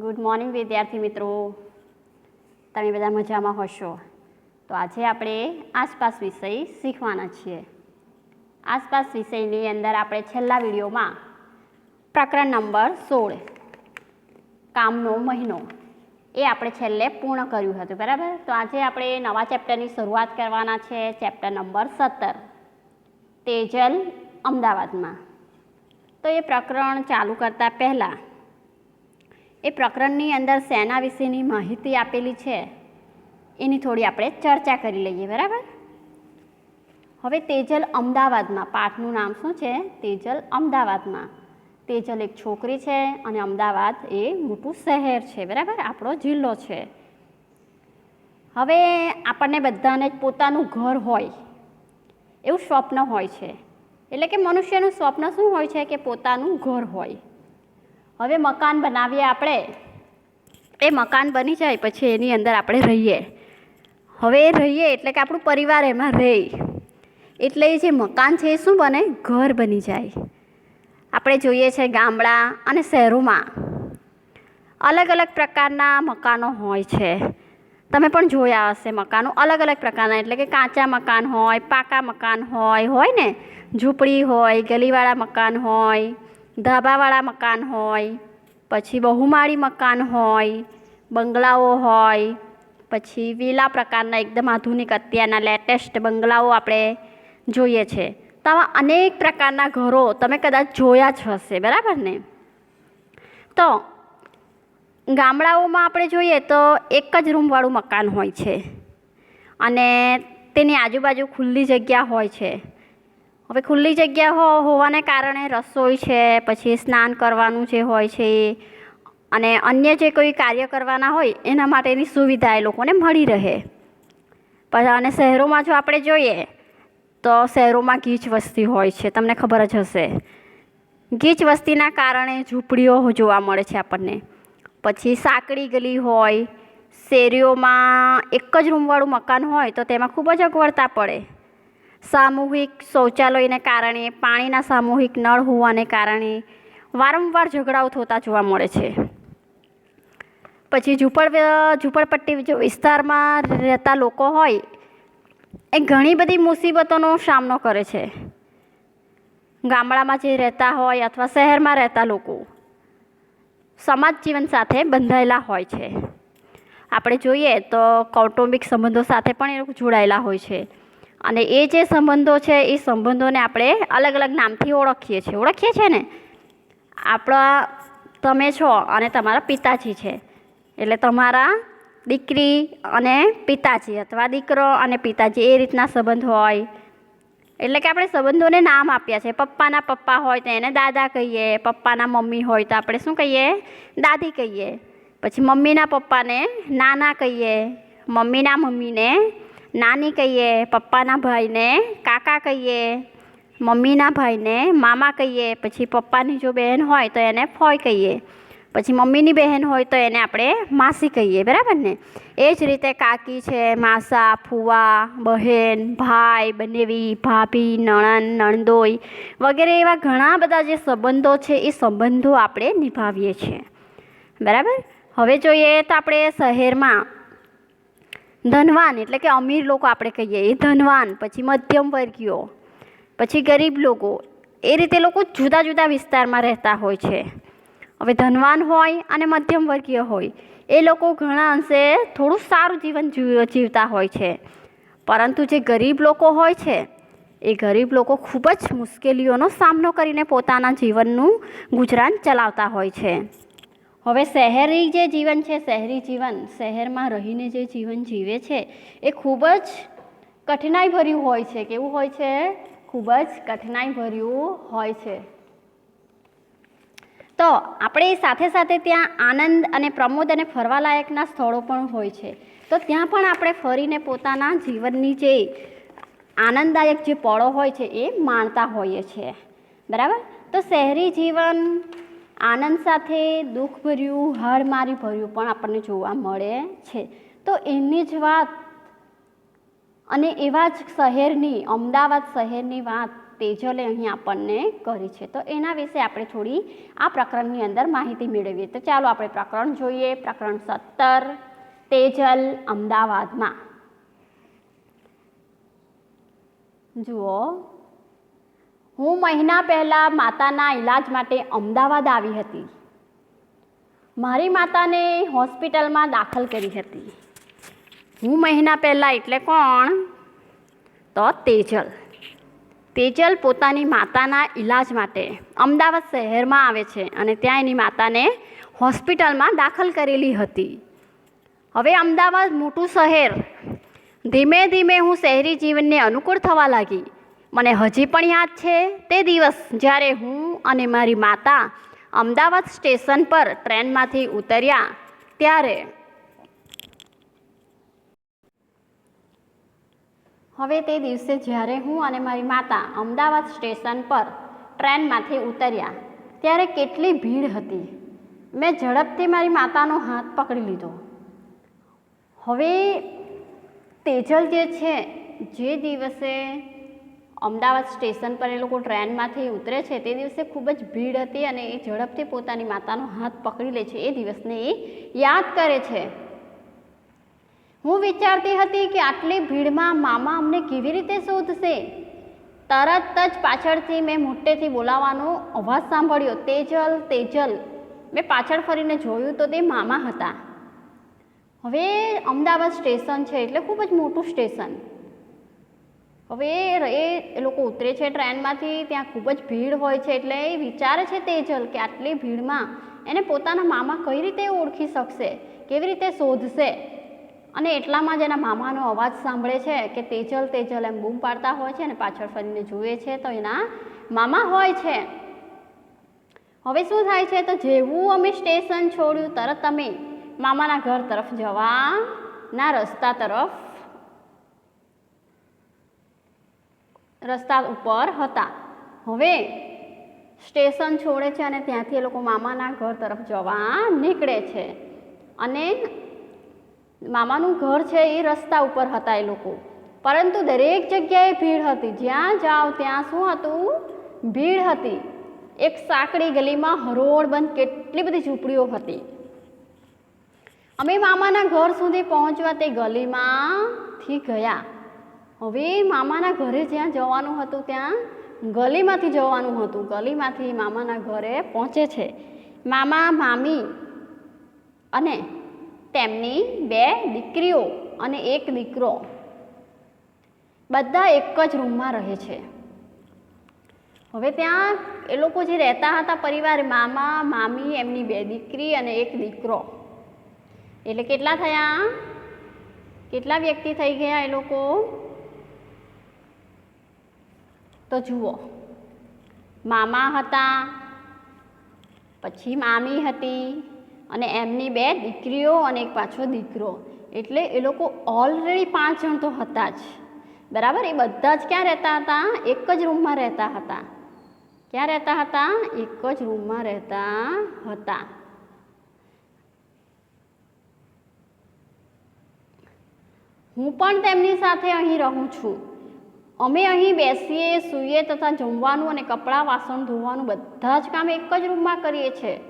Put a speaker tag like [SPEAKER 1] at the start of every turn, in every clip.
[SPEAKER 1] Good morning વિદ્યાર્થી મિત્રો. તમે બધા મજામાં હશો? તો આજે આપણે આસપાસ વિષય શીખવાના છીએ. આસપાસ વિષયની અંદર આપણે છેલ્લા વિડીયોમાં પ્રકરણ નંબર સોળ, કામનો મહિનો, એ આપણે છેલ્લે પૂર્ણ કર્યું હતું, બરાબર? તો આજે આપણે નવા ચેપ્ટરની શરૂઆત કરવાના છે, ચેપ્ટર નંબર સત્તર, તેજલ અમદાવાદમાં. તો એ પ્રકરણ ચાલુ કરતાં પહેલાં એ પ્રકરણની અંદર સેના વિશેની માહિતી આપેલી છે. એની થોડી આપણે ચર્ચા કરી લઈએ, બરાબર? હવે તેજલ અમદાવાદમાં, પાઠનું નામ શું છે? તેજલ અમદાવાદમાં. તેજલ એક છોકરી છે અને અમદાવાદ એ મોટું શહેર છે, બરાબર? આપણો જિલ્લો છે. હવે આપણને બધાને જ પોતાનું ઘર હોય. એવું સ્વપ્ન હોય છે. એટલે કે મનુષ્યનું સ્વપ્ન શું હોય છે? કે પોતાનું ઘર હોય. હવે મકાન બનાવીએ આપણે. એ મકાન બની જાય પછી એની અંદર આપણે રહીએ. હવે એ રહીએ એટલે કે આપણું પરિવાર એમાં રહે. એટલે એ જે મકાન છે એ શું બને? ઘર બની જાય. આપણે જોઈએ છે ગામડા અને શહેરોમાં અલગ અલગ પ્રકારના મકાનો હોય છે. તમે પણ જોયા હશે મકાનો. અલગ અલગ પ્રકારના એટલે કે કાચા મકાન હોય, પાકા મકાન હોય હોય ને? ઝૂંપડી હોય, ગલીવાળા મકાન હોય ધાબાવાળા મકાન હોય, પછી બહુમાળી મકાન હોય, બંગલાઓ હોય, પછી વિલા પ્રકારના એકદમ આધુનિક અત્યારના લેટેસ્ટ બંગલાઓ આપણે જોઈએ છે. તો આવા અનેક પ્રકારના ઘરો તમે કદાચ જોયા જ હશે, બરાબર ને? તો ગામડાઓમાં આપણે જોઈએ તો એક જ રૂમવાળું મકાન હોય છે. અને તેની આજુબાજુ ખુલ્લી જગ્યા હોય છે. હવે ખુલ્લી જગ્યા હોવાને કારણે રસોઈ છે, પછી સ્નાન કરવાનું જે હોય છે અને અન્ય જે કોઈ કાર્ય કરવાના હોય, એના માટેની સુવિધા એ લોકોને મળી રહે. પછી અને શહેરોમાં જો આપણે જોઈએ, તો શહેરોમાં ગીચ વસ્તી હોય છે, તમને ખબર જ હશે. ગીચ વસ્તીના કારણે ઝૂંપડીઓ જોવા મળે છે આપણને. પછી સાંકડી ગલી હોય, શેરીઓમાં એક જ રૂમવાળું મકાન હોય, તો તેમાં ખૂબ જ અગવડતા પડે. સામૂહિક શૌચાલયને કારણે, પાણીના સામૂહિક નળ હોવાને કારણે વારંવાર ઝઘડાઓ થતા જોવા મળે છે. પછી ઝૂંપડ ઝૂંપડપટ્ટી વિસ્તારમાં રહેતા લોકો હોય, એ ઘણી બધી મુસીબતોનો સામનો કરે છે. ગામડામાં જે રહેતા હોય અથવા શહેરમાં રહેતા લોકો સમાજ જીવન સાથે બંધાયેલા હોય છે. આપણે જોઈએ તો કૌટુંબિક સંબંધો સાથે પણ એ લોકો જોડાયેલા હોય છે. અને એ જે સંબંધો છે, એ સંબંધોને આપણે અલગ અલગ નામથી ઓળખીએ છીએ. ઓળખીએ છીએ ને? આપણા, તમે છો અને તમારા પિતાજી છે. એટલે તમારા દીકરી અને પિતાજી અથવા દીકરો અને પિતાજી એ રીતના સંબંધ હોય. એટલે કે આપણે સંબંધોને નામ આપ્યા છે. પપ્પાના પપ્પા હોય તો એને દાદા કહીએ. પપ્પાના મમ્મી હોય તો આપણે શું કહીએ? દાદી કહીએ. પછી મમ્મીના પપ્પાને નાના કહીએ. મમ્મીના મમ્મીને નાની કહીએ, પપ્પાના ભાઈને, કાકા કહીએ, મમ્મીના ભાઈને, મામા કહીએ, પછી પપ્પાની જો બહેન હોય તો એને ફોય કહીએ, પછી મમ્મીની બહેન હોય તો એને આપણે માસી કહીએ, બરાબર ને? એ જ રીતે કાકી છે, માસા, ફુવા, બહેન, ભાઈ, બનેવી, ભાભી, નણંદ, નણદોઈ વગેરે એવા ઘણા બધા જે સંબંધો છે એ સંબંધો આપણે નિભાવીએ છીએ. બરાબર? હવે જોઈએ તો આપણે શહેરમાં ધનવાન, એટલે કે અમીર લોકો આપણે કહીએ. એ ધનવાન, પછી મધ્યમ વર્ગીયો, પછી ગરીબ લોકો. એ રીતે લોકો જુદા જુદા વિસ્તારમાં રહેતા હોય છે. હવે ધનવાન હોય અને મધ્યમ વર્ગીય હોય, એ લોકો ઘણા અંશે થોડું સારું જીવન જીવતા હોય છે. પરંતુ જે ગરીબ લોકો હોય છે, એ ગરીબ લોકો ખૂબ જ મુશ્કેલીઓનો સામનો કરીને પોતાના જીવનનું ગુજરાન ચલાવતા હોય છે. હવે શહેરી જે જીવન છે, શહેરી જીવન, શહેરમાં રહીને જે જીવન જીવે છે, એ ખૂબ જ કઠિનાઈ ભર્યું હોય છે. કેવું હોય છે? ખૂબ જ કઠિનાઈ ભર્યું હોય છે. તો આપણે સાથે સાથે ત્યાં આનંદ અને પ્રમોદ અને ફરવાલાયકના સ્થળો પણ હોય છે. તો ત્યાં પણ આપણે ફરીને પોતાના જીવનની જે આનંદદાયક જે પળો હોય છે, એ માણતા હોઈએ છીએ. બરાબર? તો શહેરી જીવન આનંદ સાથે દુઃખભર્યું હાડમારી ભર્યું પણ આપણને જોવા મળે છે. તો એની જ વાત અને એવા જ શહેરની, અમદાવાદ શહેરની વાત તેજલે અહીં આપણને કરી છે. તો એના વિશે આપણે થોડી આ પ્રકરણની અંદર માહિતી મેળવીએ. તો ચાલો આપણે પ્રકરણ જોઈએ. પ્રકરણ સત્તર, તેજલ અમદાવાદમાં. જુઓ. હું મહિના પહેલાં માતાના ઈલાજ માટે અમદાવાદ આવી હતી. મારી માતાને હોસ્પિટલમાં દાખલ કરી હતી. હું મહિના પહેલાં એટલે કોણ? તો તેજલ. તેજલ પોતાની માતાના ઈલાજ માટે અમદાવાદ શહેરમાં આવે છે અને ત્યાં એની માતાને હોસ્પિટલમાં દાખલ કરેલી હતી. હવે અમદાવાદ મોટું શહેર. ધીમે ધીમે હું શહેરી જીવનને અનુકૂળ થવા લાગી. મને હજી પણ યાદ છે તે દિવસ જ્યારે હું અને મારી માતા અમદાવાદ સ્ટેશન પર ટ્રેનમાંથી ઉતર્યા ત્યારે હવે તે દિવસે જ્યારે હું અને મારી માતા અમદાવાદ સ્ટેશન પર ટ્રેનમાંથી ઉતર્યા ત્યારે કેટલી ભીડ હતી. મેં ઝડપથી મારી માતાનો હાથ પકડી લીધો. હવે તેજલ જે છે, જે દિવસે અમદાવાદ સ્ટેશન પર એ લોકો ટ્રેનમાંથી ઉતરે છે. તે દિવસે ખૂબ જ ભીડ હતી અને એ ઝડપથી પોતાની માતાનો હાથ પકડી લે છે. એ દિવસને એ યાદ કરે છે. હું વિચારતી હતી કે આટલી ભીડમાં મામા અમને કેવી રીતે શોધશે? તરત જ પાછળથી મેં મોટેથી બોલાવાનો અવાજ સાંભળ્યો. તેજલ તેજલ. મેં પાછળ ફરીને જોયું તો તે મામા હતા. હવે અમદાવાદ સ્ટેશન છે એટલે ખૂબ જ મોટું સ્ટેશન. હવે એ લોકો ઉતરે છે ટ્રેનમાંથી, ત્યાં ખૂબ જ ભીડ હોય છે એટલે એ વિચારે છે તેજલ કે આટલી ભીડમાં એને પોતાના મામા કઈ રીતે ઓળખી શકશે, કેવી રીતે શોધશે? અને એટલામાં જ એના મામાનો અવાજ સાંભળે છે કે તેજલ તેજલ એમ બૂમ પાડતા હોય છે અને પાછળ ફરીને જુએ છે તો એના મામા હોય છે. હવે શું થાય છે તો જેવું અમે સ્ટેશન છોડ્યું, તરત અમે મામાના ઘર તરફ જવાના રસ્તા તરફ રસ્તા ઉપર હતા. હવે સ્ટેશન છોડે છે અને ત્યાંથી એ લોકો મામાના ઘર તરફ જવા નીકળે છે. અને મામાનું ઘર છે એ રસ્તા ઉપર હતા એ લોકો. પરંતુ દરેક જગ્યાએ ભીડ હતી. જ્યાં જાઓ ત્યાં શું હતું? ભીડ હતી. એક સાંકડી ગલીમાં હરોળ બંધ કેટલી બધી ઝૂંપડીઓ હતી. અમે મામાના ઘર સુધી પહોંચવા તે ગલીમાંથી ગયા. હવે મામાના ઘરે જ્યાં જવાનું હતું ત્યાં ગલીમાંથી જવાનું હતું. ગલીમાંથી મામાના ઘરે પહોંચે છે. મામા, મામી અને તેમની બે દીકરીઓ અને એક દીકરો. બધા એક જ રૂમમાં રહે છે. હવે ત્યાં એ લોકો જે રહેતા હતા પરિવાર, મામા, મામી, એમની બે દીકરી અને એક દીકરો. એટલે કેટલા થયા? કેટલા વ્યક્તિ થઈ ગયા એ લોકો? તો જુઓ. મામા હતા, પછી મામી હતી અને એમની બે દીકરીઓ અને એક પાછો દીકરો. એટલે એ લોકો ઓલરેડી પાંચ જણ તો હતા જ. બરાબર? એ બધા જ ક્યાં રહેતા હતા? એક જ રૂમમાં રહેતા હતા. ક્યાં રહેતા હતા? એક જ રૂમમાં રહેતા હતા. હું પણ તેમની સાથે અહીં રહું છું. અમે અહીં બેસીએ, સૂઈએ તથા જમવાનું અને કપડાં, વાસણ ધોવાનું બધા જ કામ એક જ રૂમમાં કરીએ છીએ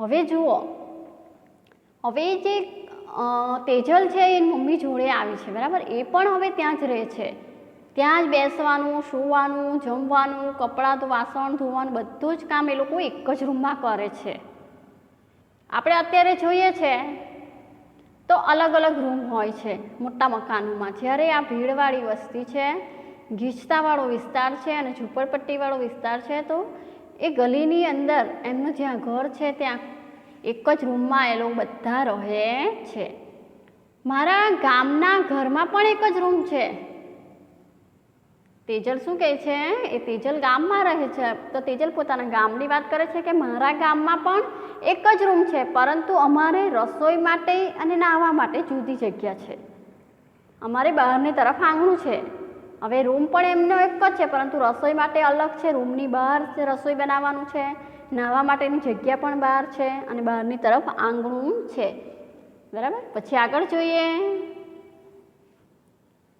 [SPEAKER 1] હવે જુઓ. હવે જે તેજલ છે એ મમ્મી જોડે આવી છે, બરાબર? એ પણ હવે ત્યાં જ રહે છે. ત્યાં જ બેસવાનું, સૂવાનું, જમવાનું, કપડાં તો વાસણ ધોવાનું બધું જ કામ એ લોકો એક જ રૂમમાં કરે છે. આપણે અત્યારે જોઈએ છે તો અલગ અલગ રૂમ હોય છે, મોટા મકાનોમાં. જ્યારે આ ભીડવાળી વસ્તી છે ગીચતાવાળો વિસ્તાર છે અને ઝૂંપડપટ્ટીવાળો વિસ્તાર છે, તો એ ગલીની અંદર એમનું જ્યાં ઘર છે, ત્યાં એક જ રૂમમાં એ લોકો બધા રહે છે. મારા ગામના ઘરમાં પણ એક જ રૂમ છે. તેજલ શું કહે છે? એ તેજલ ગામમાં રહે છે. તો તેજલ પોતાના ગામની વાત કરે છે કે મારા ગામમાં પણ એક જ રૂમ છે, પરંતુ અમારે રસોઈ માટે અને નાહવા માટે જુદી જગ્યા છે. અમારે બહારની તરફ આંગણું છે. હવે રૂમ પણ એમનો એક જ છે, પરંતુ રસોઈ માટે અલગ છે. રૂમની બહાર રસોઈ બનાવવાનું છે. નાહવા માટેની જગ્યા પણ બહાર છે અને બહારની તરફ આંગણું છે. બરાબર? પછી આગળ જોઈએ.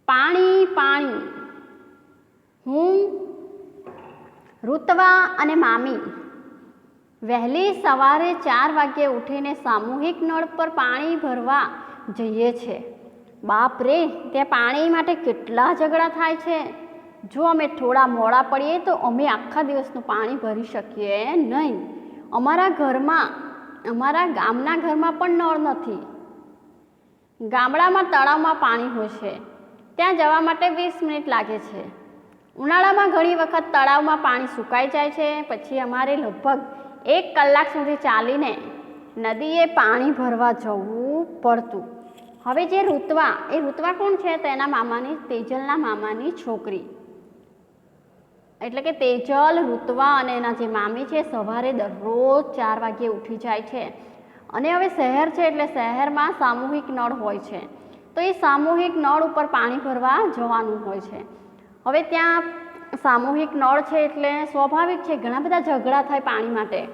[SPEAKER 1] પાણી પાણી. હું, ઋતવા અને મામી, વહેલી સવારે ચાર વાગ્યે ઉઠીને સામૂહિક નળ પર પાણી ભરવા જઈએ છે. બાપ રે, ત્યાં પાણી માટે કેટલા ઝઘડા થાય છે? જો અમે થોડા મોડા પડીએ તો અમે આખા દિવસનું પાણી ભરી શકીએ નહીં. અમારા ઘરમાં, અમારા ગામના ઘરમાં પણ નળ નથી. ગામડામાં તળાવમાં પાણી હોય છે. ત્યાં જવા માટે વીસ મિનિટ લાગે છે. ઉનાળામાં ઘણી વખત તળાવમાં પાણી સુકાઈ જાય છે. પછી અમારે લગભગ એક કલાક સુધી ચાલીને નદીએ પાણી ભરવા જવું પડતું. હવે જે ઋતવા, એ ઋતવા કોણ છે? તો એના મામાની, તેજલના મામાની છોકરી. એટલે કે તેજલ, ઋતવા અને એના જે મામી છે, સવારે દરરોજ ચાર વાગ્યે ઉઠી જાય છે. અને હવે શહેર છે એટલે શહેરમાં સામૂહિક નળ હોય છે. તો એ સામૂહિક નળ ઉપર પાણી ભરવા જવાનું હોય છે. હવે ત્યાં સામૂહિક નળ છે એટલે સ્વાભાવિક છે, ઘણા બધા ઝઘડા થાય પાણી માટે.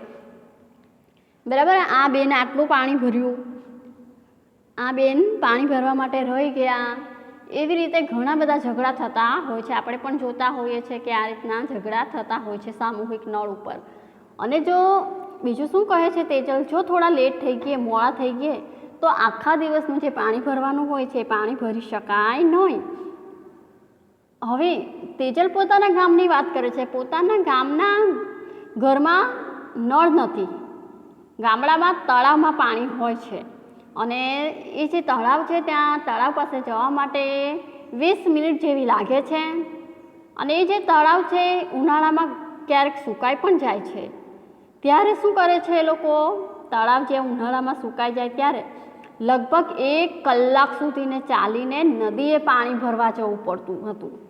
[SPEAKER 1] બરાબર? આ બેન આટલું પાણી ભર્યું. આ બેન પાણી ભરવા માટે રહી ગયા. એવી રીતે ઘણા બધા ઝઘડા થતા હોય છે. આપણે પણ જોતા હોઈએ છીએ કે આ રીતના ઝઘડા થતા હોય છે સામૂહિક નળ ઉપર. અને જો બીજું શું કહે છે તેજલ? જો થોડા લેટ થઈ ગયે, મોડા થઈ ગયે, તો આખા દિવસનું જે પાણી ભરવાનું હોય છે એ પાણી ભરી શકાય નહીં. હવે તેજલ પોતાના ગામની વાત કરે છે. પોતાના ગામના ઘરમાં નળ નથી. ગામડામાં તળાવમાં પાણી હોય છે. અને એ જે તળાવ છે, ત્યાં તળાવ પાસે જવા માટે વીસ મિનિટ જેવી લાગે છે. અને એ જે તળાવ છે, ઉનાળામાં ક્યારેક સુકાઈ પણ જાય છે. ત્યારે શું કરે છે એ લોકો? તળાવ જે ઉનાળામાં સુકાઈ જાય ત્યારે લગભગ એક કલાક સુધીને ચાલીને નદીએ પાણી ભરવા જવું પડતું હતું.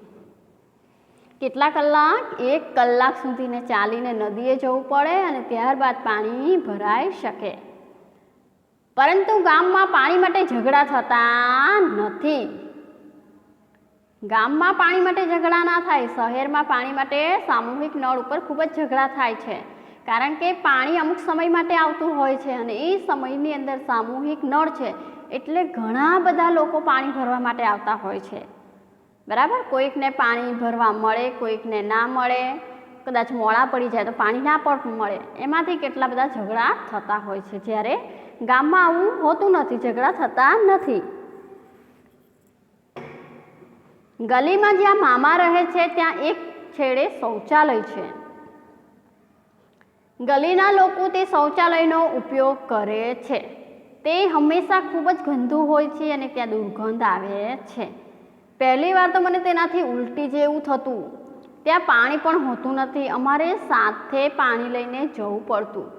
[SPEAKER 1] કેટલા કલાક? એક કલાક સુધીને ચાલીને નદીએ જવું પડે અને ત્યારબાદ પાણી ભરાઈ શકે. પરંતુ ગામમાં પાણી માટે ઝઘડા થતા નથી. ગામમાં પાણી માટે ઝઘડા ના થાય, શહેરમાં પાણી માટે સામૂહિક નળ ઉપર ખૂબ જ ઝઘડા થાય છે. કારણ કે પાણી અમુક સમય માટે આવતું હોય છે અને એ સમયની અંદર સામૂહિક નળ છે. એટલે ઘણા બધા લોકો પાણી ભરવા માટે આવતા હોય છે. બરાબર? કોઈકને પાણી ભરવા મળે, કોઈકને ના મળે, કદાચ મોડા પડી જાય તો પાણી ના પણ મળે. એમાંથી કેટલા બધા ઝઘડા થતા હોય છે. જ્યારે ગામમાં આવું હોતું નથી, ઝઘડા થતા નથી. ગલીમાં જ્યાં મામા રહે છે, ત્યાં એક છેડે શૌચાલય છે. ગલીના લોકો તે શૌચાલયનો ઉપયોગ કરે છે. તે હંમેશા ખૂબ જ ગંદુ હોય છે અને ત્યાં દુર્ગંધ આવે છે. પહેલી વાર તો મને તેનાથી ઉલટી જેવું થતું. ત્યાં પાણી પણ હોતું નથી. અમારે સાથે પાણી લઈને જવું પડતું.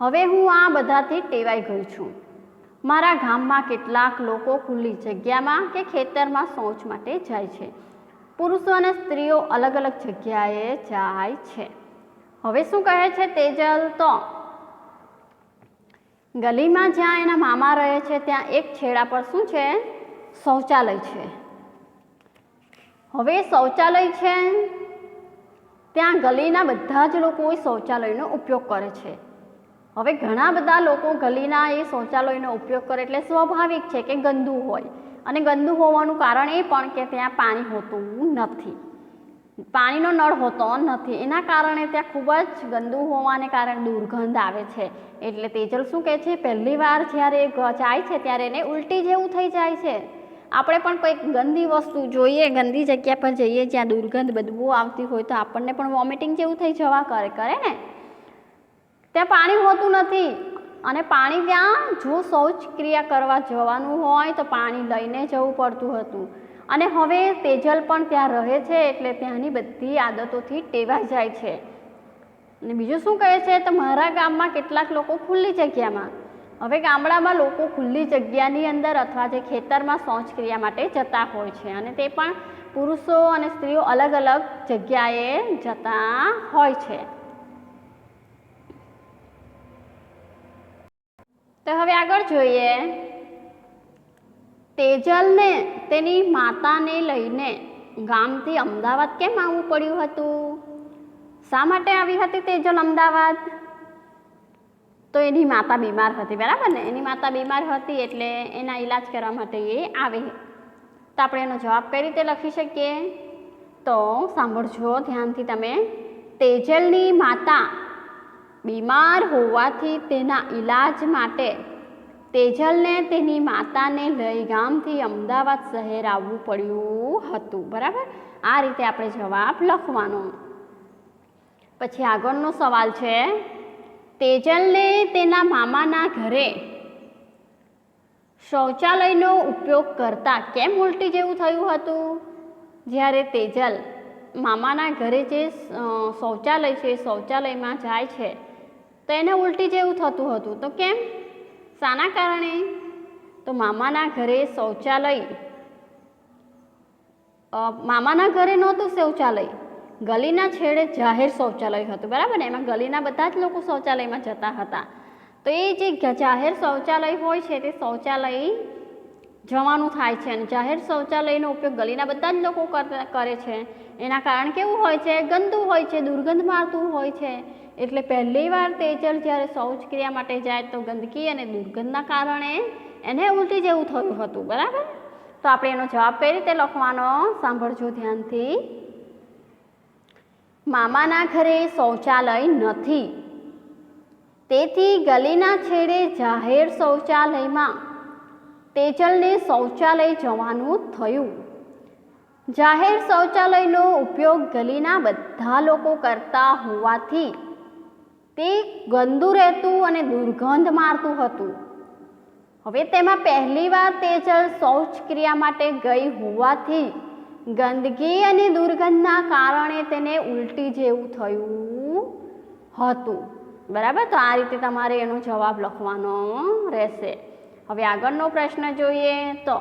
[SPEAKER 1] હવે હું આ બધાથી ટેવાઈ ગઈ છું. મારા ગામમાં કેટલાક લોકો ખુલ્લી જગ્યામાં કે ખેતરમાં શૌચ માટે જાય છે. પુરુષો અને સ્ત્રીઓ અલગ અલગ જગ્યાએ જાય છે. હવે શું કહે છે તેજલ તો? ગલીમાં જ્યાં એના મામા રહે છે, ત્યાં એક છેડા પર શું છે? શૌચાલય છે. હવે શૌચાલય છે. ત્યાં ગલીના બધા જ લોકો એ શૌચાલયનો ઉપયોગ કરે છે. હવે ઘણા બધા લોકો ગલીના એ શૌચાલયનો ઉપયોગ કરે એટલે સ્વાભાવિક છે કે ગંદુ હોય. અને ગંદુ હોવાનું કારણ એ પણ કે ત્યાં પાણી હોતું નથી. પાણીનો નળ હોતો નથી. એના કારણે ત્યાં ખૂબ જ ગંદુ હોવાને કારણે દુર્ગંધ આવે છે. એટલે તેજલ શું કહે છે? પહેલી વાર જ્યારે જાય છે ત્યારે એને ઉલટી જેવું થઈ જાય છે. આપણે પણ કંઈક ગંદી વસ્તુ જોઈએ, ગંદી જગ્યા પર જઈએ જ્યાં દુર્ગંધ બદબુ આવતી હોય તો આપણને પણ વોમિટિંગ જેવું થઈ જવા કરે કરે ને? ત્યાં પાણી હોતું નથી. અને પાણી ત્યાં જો શૌચ ક્રિયા કરવા જવાનું હોય તો પાણી લઈને જવું પડતું હતું. અને હવે તેજલ પણ ત્યાં રહે છે એટલે ત્યાંની બધી આદતોથી ટેવાઈ જાય છે. અને બીજું શું કહે છે? તો મારા ગામમાં કેટલાક લોકો ખુલ્લી જગ્યામાં હવે ગામડામાં લોકો ખુલ્લી જગ્યાની અંદર અથવા જે ખેતરમાં શૌચક્રિયા માટે જતા હોય છે અને તે પણ પુરુષો અને સ્ત્રીઓ અલગ અલગ જગ્યાએ જતા હોય છે. તો હવે આગળ જોઈએ. તેજલને, તેની માતાને લઈને ગામથી અમદાવાદ કેમ આવવું પડ્યું હતું? શા માટે આવી હતી તેજલ અમદાવાદ? તો એની માતા બીમાર હતી, બરાબર ને? એની માતા બીમાર હતી એટલે એના ઈલાજ કરવા માટે એ આવે. તો આપણે એનો જવાબ કઈ રીતે લખી શકીએ? તો સાંભળજો ધ્યાનથી તમે. તેજલની માતા બીમાર હોવાથી તેના ઈલાજ માટે તેજલને તેની માતાને લઈ ગામથી અમદાવાદ શહેર આવવું પડ્યું હતું, બરાબર? આ રીતે આપણે જવાબ લખવાનો. પછી આગળનો સવાલ છે. તેજલને તેના મામાના ઘરે. શૌચાલયનો ઉપયોગ કરતાં કેમ ઉલટી જેવું થયું હતું? જ્યારે તેજલ મામાના ઘરે જે શૌચાલય છે, શૌચાલયમાં જાય છે, તો એને ઉલટી જેવું થતું હતું. તો કેમ? શાના કારણે? તો મામાના ઘરે શૌચાલય મામાના ઘરે નહોતું શૌચાલય. ગલીના છેડે જાહેર શૌચાલય હતું, બરાબર ને? એમાં ગલીના બધા જ લોકો શૌચાલયમાં જતા હતા. તો એ જે જાહેર શૌચાલય હોય છે, તે શૌચાલય જવાનું થાય છે અને જાહેર શૌચાલયનો ઉપયોગ ગલીના બધા જ લોકો કરે છે. એના કારણ કેવું હોય છે? ગંદુ હોય છે, દુર્ગંધ મારતું હોય છે. એટલે પહેલી વાર તેજલ જ્યારે શૌચક્રિયા માટે જાય તો ગંદકી અને દુર્ગંધના કારણે એને ઉલટી જેવું થયું હતું, બરાબર? તો આપણે એનો જવાબ કઈ રીતે લખવાનો? સાંભળજો ધ્યાનથી. મામાના ઘરે શૌચાલય નથી. તેથી ગલીના છેડે જાહેર શૌચાલયમાં તેજલને શૌચાલય જવાનું થયું. જાહેર શૌચાલયનો ઉપયોગ ગલીના બધા લોકો કરતા હોવાથી તે ગંદુ રહેતું અને દુર્ગંધ મારતું હતું. હવે તેમાં પહેલીવાર તેજલ શૌચક્રિયા માટે ગઈ હોવાથી ગંદકી અને દુર્ગંધના કારણે તેને ઉલટી જેવું થયું હતું. બરાબર? તો આ રીતે તમારે એનો જવાબ લખવાનો રહેશે. હવે આગળનો પ્રશ્ન જોઈએ તો,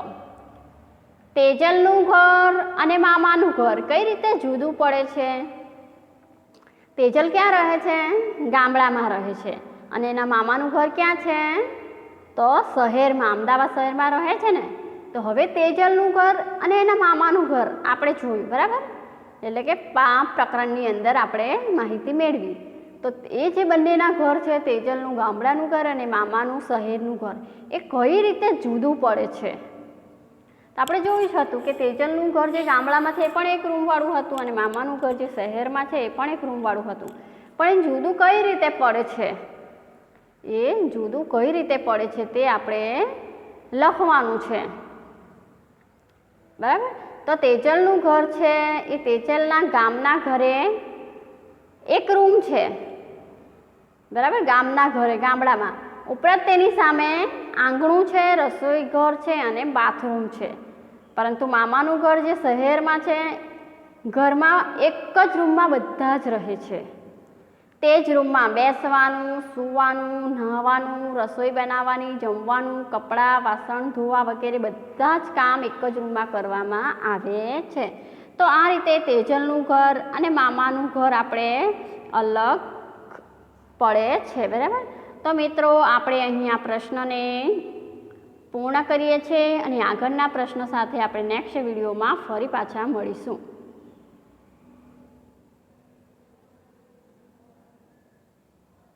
[SPEAKER 1] તેજલનું ઘર અને મામાનું ઘર કઈ રીતે જુદું પડે છે? તેજલ ક્યાં રહે છે? ગામડામાં રહે છે. અને એના મામાનું ઘર ક્યાં છે? તો શહેરમાં, અમદાવાદ શહેરમાં રહે છે ને? તો હવે તેજલનું ઘર અને એના મામાનું ઘર આપણે જોયું, બરાબર? એટલે કે પાંચ પ્રકરણની અંદર આપણે માહિતી મેળવી. તો એ જે બંનેના ઘર છે, તેજલનું ગામડાનું ઘર અને મામાનું શહેરનું ઘર, એ કઈ રીતે જુદું પડે છે? તો આપણે જોયું જ હતું કે તેજલનું ઘર જે ગામડામાં છે, એ પણ એક રૂમવાળું હતું અને મામાનું ઘર જે શહેરમાં છે, એ પણ એક રૂમવાળું હતું. પણ એ જુદું કઈ રીતે પડે છે? એ જુદું કઈ રીતે પડે છે, તે આપણે લખવાનું છે. બરાબર? તો તેજલનું ઘર છે, એ તેજલના ગામના ઘરે એક રૂમ છે. બરાબર? ગામના ઘરે, ગામડામાં. ઉપરાંત તેની સામે આંગણું છે, રસોઈ ઘર છે અને બાથરૂમ છે. પરંતુ મામાનું ઘર જે શહેરમાં છે, ઘરમાં એક જ રૂમમાં બધા જ રહે છે. તે જ રૂમમાં બેસવાનું, સૂવાનું, નહાવાનું, રસોઈ બનાવવાની, જમવાનું, કપડાં, વાસણ, ધોવા વગેરે બધા જ કામ એક જ રૂમમાં કરવામાં આવે છે. તો આ રીતે તેજલનું ઘર અને મામાનું ઘર આપણે અલગ પડે છે, બરાબર? તો મિત્રો, આપણે અહીંયા પ્રશ્નને પૂર્ણ કરીએ છીએ અને આગળના પ્રશ્ન સાથે આપણે નેક્સ્ટ વિડીયોમાં ફરી પાછા મળીશું.